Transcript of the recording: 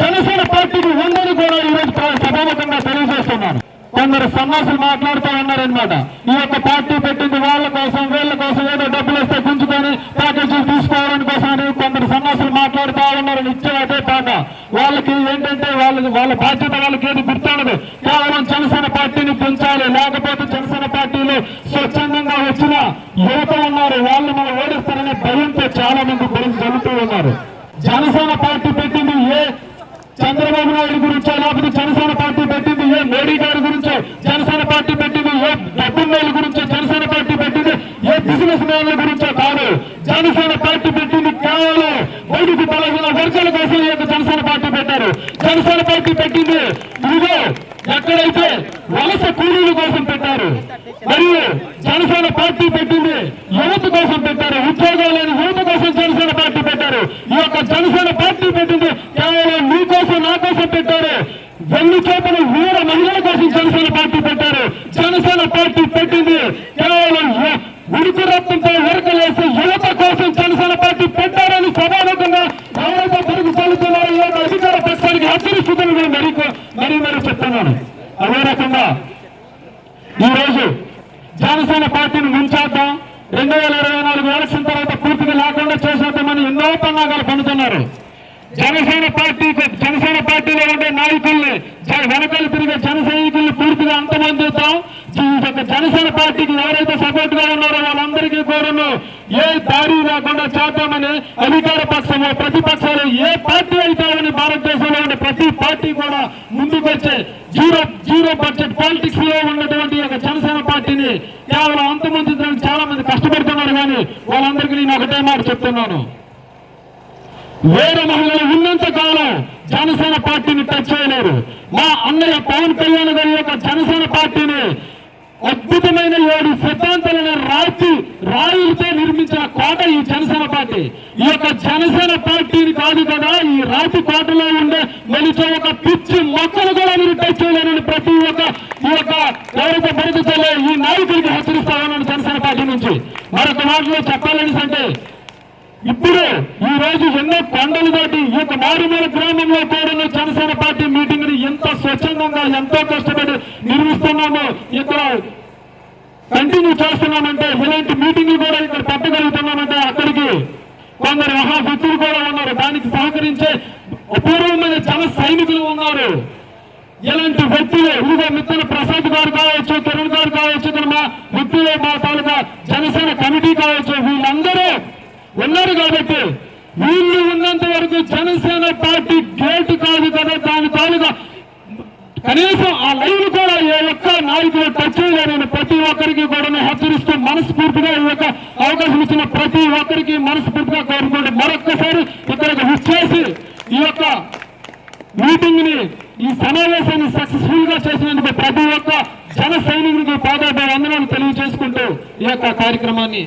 జనసేన పార్టీకి ఉందని కూడా ఈరోజు సభాముఖంగా తెలియజేస్తున్నాను. కొందరు సన్నాసులు మాట్లాడుతూ ఉన్నారనమాట ఈ యొక్క పార్టీ పెట్టింది వాళ్ళ కోసం వీళ్ళ కోసం ఏదో డబ్బులు వస్తే గుంజుకొని ప్యాకేజీలు తీసుకోవడానికి కోసం అని కొందరు సన్నాసులు మాట్లాడుతూ ఉన్నారు నిత్యం అదే పాట వాళ్ళకి ఏంటంటే వాళ్ళకి వాళ్ళ బాధ్యత వాళ్ళకి ఏది గుర్తుండదు కేవలం జనసేన పార్టీని పెంచాలి లేకపోతే జనసేన పార్టీలో స్వచ్ఛందంగా వచ్చిన యువత ఉన్నారు. వాళ్ళు మనం ఓడిస్తారనే భయంతో చాలా మంది గురించి జరుగుతూ ఉన్నారు. జనసేన పార్టీ పెట్టింది ఏ చంద్రబాబు నాయుడు గురించో లేకపోతే జనసేన పార్టీ పెట్టింది ఏ మోడీ గారి గురించో జనసేన పార్టీ పెట్టింది ఏ డబ్బున్నోళ్ళ గురించో జనసేన పార్టీ పెట్టింది ఏ బిజినెస్ మ్యాన్ల గురించో కాదు. జనసేన పార్టీ పెట్టింది కేవలం బయటికి బలహీన వర్గాల కోసం ఈ యొక్క జనసేన పార్టీ పెట్టారు. జనసేన పార్టీ పెట్టింది ఇదిగో ఎక్కడైతే వలస కూలీల కోసం పెట్టారు మరియు జనసేన పార్టీ పెట్టింది యువత కోసం పెట్టారు ఉద్యోగాలు లేని యువత కోసం జనసేన పార్టీ పెట్టారు. ఈ యొక్క జనసేన పార్టీ పెట్టింది కేవలం మీ కోసం నా కోసం పెట్టారు వెన్ను చేపలు వీర మహిళల కోసం జనసేన పార్టీ పెట్టారు. జనసేన పార్టీ పెట్టింది. కేవలం యు- ఉడుకు రక్తంతో ఉరకలేసి యువత కోసం జనసేన పార్టీ పెట్టారని సమానంగా ఎవరైతే తిరిగి చల్లుతున్నారో అధికార పక్షానికి హెచ్చరిస్తుందని నేను మరీ మరీ మరీ చెప్తున్నాను. అదే రకంగా ఈరోజు జనసేన పార్టీని ముంచేద్దాం. రెండు వేల ఇరవై నాలుగు ఎలక్షన్ తర్వాత పూర్తిగా లేకుండా చేసేద్దామని ఎన్నో పన్నాగాలు పనుతున్నారు జనసేన పార్టీ జనసేన పార్టీలో ఉండే నాయకుల్ని వెనకాల తిరిగే జన సైనికులు పూర్తిగా అంతమందిద్దాం ఈ యొక్క జనసేన పార్టీకి ఎవరైతే సపోర్ట్గా ఉన్నారో వాళ్ళందరికీ కోరును ఏ దారి లేకుండా చేద్దామని అధికార పక్షము ప్రతిపక్షాలు ఏ పార్టీ అవుతామని భారతదేశంలో ఉన్న ప్రతి పార్టీ కూడా ముందుకు వచ్చే జీరో జీరో బడ్జెట్ పాలిటిక్స్లో ఉన్నటువంటి ఒక జనసేన పార్టీని కేవలం అంతమందించడానికి చాలా మంది కష్టపడుతున్నారు కానీ వాళ్ళందరికీ నేను ఒకటే మాట చెప్తున్నాను. వేరే మహిళలు ఉన్నంత కాలం జనసేన పార్టీని టచ్ చేయలేరు. మా అన్నయ్య పవన్ కళ్యాణ్ గారి యొక్క జనసేన పార్టీని అద్భుతమైన ఏడు సిద్ధాంతాలను రాచి రాయులతో నిర్మించిన కోట ఈ జనసేన పార్టీ. ఈ యొక్క జనసేన పార్టీని కాదు కదా ఈ రాతి కోటలో ఉండే మనిషి ఒక పిచ్చి మొక్కలు కూడా మీరు టచ్ చేయలేరని ప్రతి ఒక్క ఈ యొక్క ఎవరైతే బతుకుతారో ఈ నాయకుడికి హెచ్చరిస్తా ఉన్నాను జనసేన పార్టీ నుంచి. మరొక మాటలో చెప్పాలని అంటే ఇప్పుడు రోజు ఎన్నో కొండలు దాటి ఈ యొక్క మారుమూల గ్రామంలో కూడా జనసేన పార్టీ మీటింగ్ని ఎంత స్వచ్ఛందంగా ఎంతో కష్టపడి నిర్మిస్తున్నామో ఇక్కడ కంటిన్యూ చేస్తున్నామంటే ఇలాంటి మీటింగ్ కూడా ఇక్కడ పెట్టగలుగుతున్నామంటే అక్కడికి కొందరు మహాభక్తులు కూడా ఉన్నారు. దానికి సహకరించే అపూర్వమైన జన సైనికులు ఉన్నారు. ఇలాంటి వ్యక్తులు ఇదిగో మిత్రులు ప్రసాద్ గారు కావచ్చు కిరణ్ గారు కావచ్చు ఇక్కడ మా వ్యక్తులు మా తాలూకా జనసేన కమిటీ కావచ్చు వీళ్ళందరూ ఉన్నారు కాబట్టి వీళ్ళు ఉన్నంత వరకు జనసేన పార్టీ గేట్ కాదు కదా దాని తాలూకా కనీసం ఆ లైన్ కూడా ఏ ఒక్క నాయకులు టచ్ చేయలేని ప్రతి ఒక్కరికి కూడా హెచ్చరిస్తూ మనస్ఫూర్తిగా ఈ యొక్క అవకాశం ఇచ్చిన ప్రతి ఒక్కరికి మనస్ఫూర్తిగా కోరుకుంటూ మరొక్కసారి ఇక్కడికి విచ్చేసి ఈ యొక్క మీటింగ్ని ఈ సమావేశాన్ని సక్సెస్ఫుల్గా చేసినందుకు ప్రతి ఒక్క జన సైనికులకు పాదాభ వందనాలు తెలియజేసుకుంటూ ఈ యొక్క కార్యక్రమాన్ని